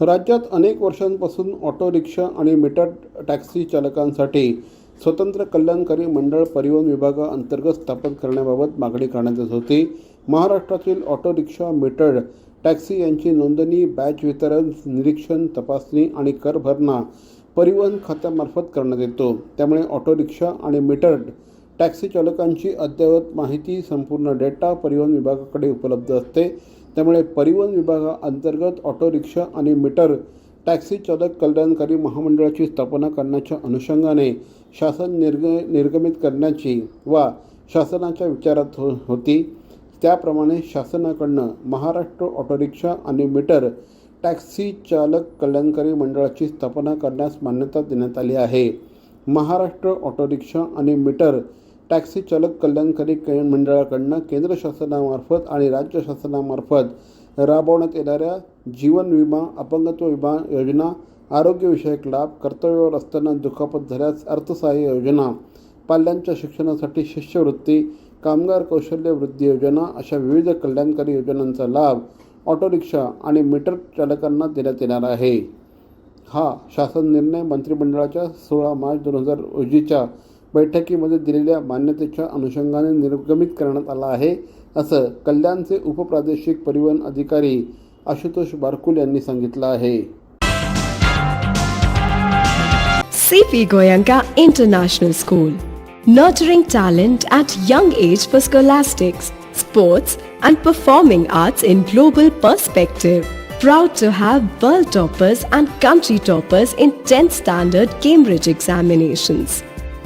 राज्यात अनेक वर्षांपासून ऑटो रिक्षा आणि मीटर टॅक्सी चालकांसाठी स्वतंत्र कल्याणकारी मंडळ परिवहन विभागाअंतर्गत स्थापन करण्याबाबत मागणी करण्यात येत होती. महाराष्ट्रातील ऑटो रिक्षा मीटर टॅक्सी यांची नोंदणी बॅच वितरण निरीक्षण तपासणी आणि कर भरणा परिवहन खात्यामार्फत करण्यात येतो. त्यामुळे ऑटो रिक्षा आणि मीटर टॅक्सी चालकांची अद्ययावत माहिती संपूर्ण डेटा परिवहन विभागाकडे उपलब्ध असते. त्यामुळे परिवहन विभागाअंतर्गत ऑटो रिक्षा आणि मीटर टॅक्सी चालक कल्याणकारी महामंडळाची स्थापना करण्याच्या अनुषंगाने शासन निर्ग निर्गमित करण्याची वा शासनाच्या विचारात हो होती. त्याप्रमाणे शासनाकडनं महाराष्ट्र ऑटो रिक्षा आणि मीटर टॅक्सी चालक कल्याणकारी मंडळाची स्थापना करण्यास मान्यता देण्यात आली आहे. महाराष्ट्र ऑटो रिक्षा आणि मीटर टॅक्सी चालक कल्याणकारी क- मंडळाकडनं केंद्र शासनामार्फत आणि राज्य शासनामार्फत राबवण्यात येणाऱ्या जीवन विमा अपंगत्व विमा योजना आरोग्यविषयक लाभ कर्तव्यावर असताना दुखापत झाल्यास अर्थसहाय्य योजना पाल्यांच्या शिक्षणासाठी शिष्यवृत्ती कामगार कौशल्य वृद्धी योजना अशा विविध कल्याणकारी योजनांचा लाभ ऑटो रिक्षा आणि मीटर चालकांना देण्यात येणार आहे. हा शासन निर्णय मंत्रिमंडळाच्या सोळा मार्च दोन हजार रोजीच्या बैठकीमध्ये दिलेल्या मान्यतेच्या अनुषंगाने निर्गमित करण्यात आला आहे असं कल्याणचे उपप्रादेशिक परिवहन अधिकारी आशुतोष बारकुल यांनी सांगितलं आहे. C P Goenka international school nurturing talent at young age for scholastics sports and performing arts in global perspective proud to have world toppers and country toppers in tenth standard Cambridge examinations